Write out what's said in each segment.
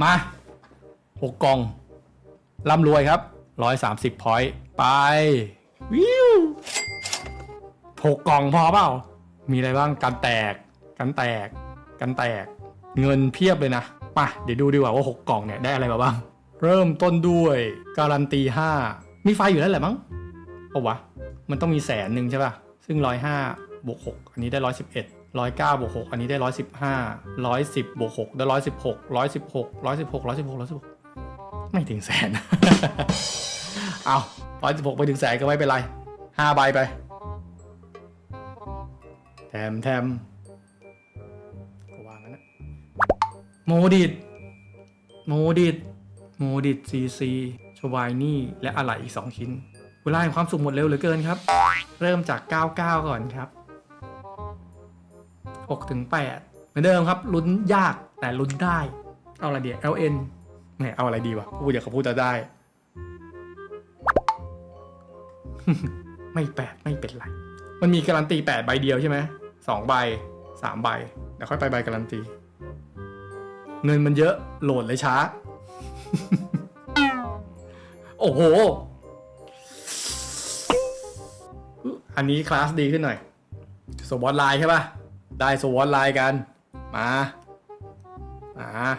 มาหกกล่องร่ำรวยครับร้อยสามสิบพอยต์ไป วิวหกกล่องพอเปล่า มีอะไรบ้างกันแตก กันแตก กันแตก เงินเพียบเลยนะมาเดี๋ยวดูดีกว่าว่าหกกล่องเนี่ยได้อะไรมาบ้าง เริ่มต้นด้วยการันตีห้ามีไฟอยู่แล้วแหละมั้งปะวะ มันต้องมีแสนหนึ่งใช่ป่ะ ซึ่งร้อยห้าบวกหกอันนี้ได้ร้อยสิบเอ็ด ร้อยเก้าบวกหกอันนี้ได้ร้อยสิบห้าร้อยสิบบวกหกได้ร้อยสิบหกร้อยสิบหกร้อยสิบหกร้อยสิบหกร้อยสิบหกไม่ถึงแสน เอาร้อยสิบหกไปถึงแสนก็ไม่เป็นไรห้าใบไป แถมแถมก็วางงั้นนะโมดิดโมดิดโมดิดซีซีชวายนี่ และอะไหล่อีก 2 ชิ้น เวลาแห่งความสุขหมดเร็วเหลือเกินครับ เริ่มจาก 99 ก่อนครับ 6ถึง8เหมือนเดิมครับลุ้นยากแต่ลุ้นได้ เอาอะไรดี LN แหมเอาอะไรดีวะพูดอย่างเขาพูดจะได้ ไม่แปดไม่เป็นไร มันมีการันตีแปดใบเดียวใช่ไหมสองใบสามใบเดี๋ยวค่อยไปใบการันตี เงินมันเยอะโหลดเลยช้า โอ้โห อันนี้คลาสดีขึ้นหน่อยสวอตไลน์ใช่ป่ะ ได้สวอตไลน์กัน มา มาอะ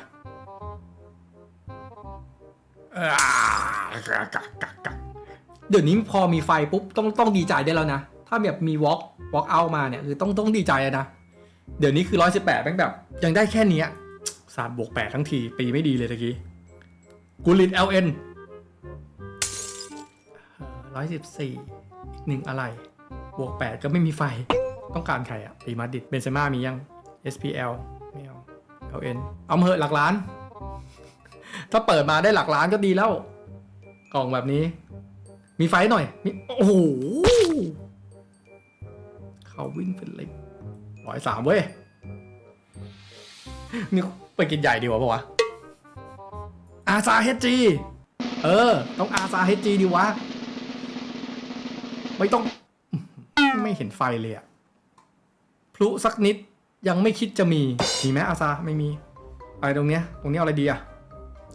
เดี๋ยวนี้พอมีไฟปุ๊บต้องต้องดีใจได้แล้วนะ ถ้าแบบมีวอล์กวอล์กเอามาเนี่ยคือต้องต้องดีใจนะ เดี๋ยวนี้คือร้อยสิบแปดแม่งแบบ ยังได้แค่นี้ยศาสตร์บวกแปดทั้งทีปีไม่ดีเลยตะกี้กูลิน LN ร้อยสิบสี่อีกหนึ่งอะไร บวกแปดก็ไม่มีไฟ ต้องการใครอะปีมาดิดเบนเซม่ามียัง SPL ไม่เอา LN เอามาเหอะหลักล้าน ถ้าเปิดมาได้หลักล้านก็ดีแล้ว กล่องแบบนี้ มีไฟหน่อยมีโอ้โหเขาวิ่งเป็นเล็กร้อยสามเว้ยนี่ไปกินใหญ่ดีกว่าปะวะอาซาเฮจีเออ ต้องอาซาเฮจีดีวะ ไม่ต้อง ไม่เห็นไฟเลยอะ พลุสักนิดยังไม่คิดจะมี มีไหมอาซาไม่มีอะไรตรงเนี้ยตรงนี้เอาอะไรดีอะ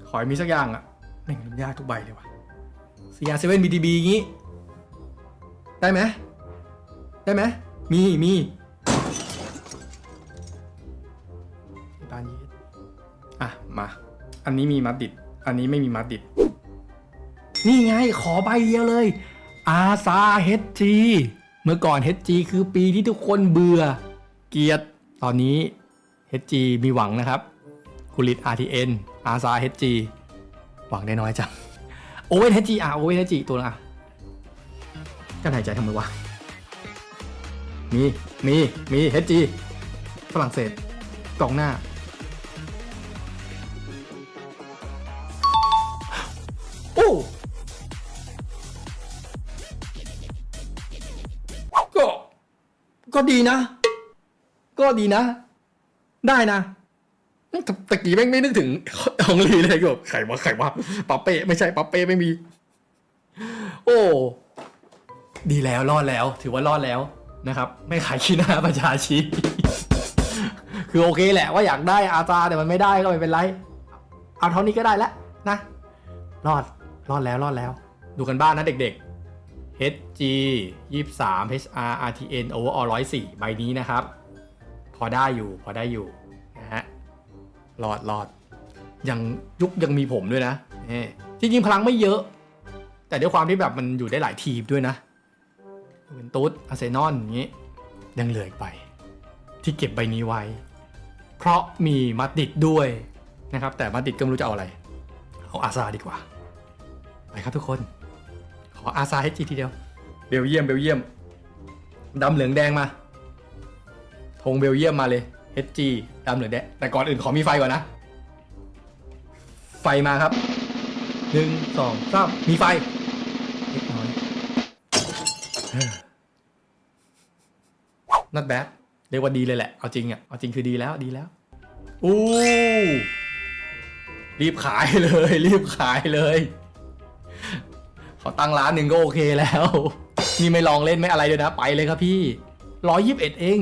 ขอให้มีสักอย่างอะไม่งนยากทุกใบเลยวะ CR7 BTB อย่างงี้ ได้ไหมได้ไหมมีมีตานยีดอะ มา อันนี้มีมัดดิด อันนี้ไม่มีมัดดิด นี่ไงขอใบเดียวเลยอาซาเฮจีเมื่อก่อน HG คือปีที่ทุกคนเบื่อ เกียดตอนนี้ HG มีหวังนะครับกุลิต RTN อาซา HG หวังได้น้อยจังโอเว่น HG อะโอเว่น HG ตัวละอะกันหายใจทำไมวะมีมีมี HG ฝรั่งเศสกองหน้า โอ้ก็ ก็ดีนะ ก็ดีนะ ได้นะตตะกี้แม่งไม่นึกถึงของลีเลยก็ไข่วะไข่วะปาเป้ไม่ใช่ปาเป้ไม่มี โอ้ ดีแล้วรอดแล้ว ถือว่ารอดแล้วนะครับ ไม่ขายขี้หน้าประชาชีคือโอเคแหละว่าอยากได้อาจาแต่มันไม่ได้ก็ไม่เป็นไร เอาเท่านี้ก็ได้แล้วนะ รอดรอดแล้วรอดแล้ว ดูกันบ้านนะเด็กๆ HG 23 HR RTN overall 104 ใบนี้นะครับ พอได้อยู่พอได้อยู่นะฮะรอดรอดยังยุคยังมีผมด้วยนะนี่จริงๆพลังไม่เยอะ แต่ด้วยความที่แบบมันอยู่ได้หลายทีมด้วยนะเป็นตุ๊ดอาร์เซนอลอย่างนี้ยังเหลืออีกใบที่เก็บใบนี้ไว้ เพราะมีมาดริดด้วยนะครับ แต่มาดริดก็ไม่รู้จะเอาอะไร เอาอาซาดีกว่า ไปครับทุกคน ขออาซาให้จีทีเดียวเบลเยียมเบลเยียมดำเหลืองแดงมา ธงเบลเยียมมาเลย HG ดำเหลืองแดงแต่ก่อนอื่นขอมีไฟก่อนนะ ไฟมาครับหนึ่งสองสามมีไฟเล็กน้อย not bad เรียกว่าดีเลยแหละ เอาจริงอะ เอาจริงคือดีแล้วดีแล้ว อู้ รีบขายเลย รีบขายเลยขาตั้งร้านหนึ่งก็โอเคแล้ว นี่ไม่ลองเล่นไม่อะไรเลยนะ ไปเลยครับพี่ร้อยยิบเอ็ดเอง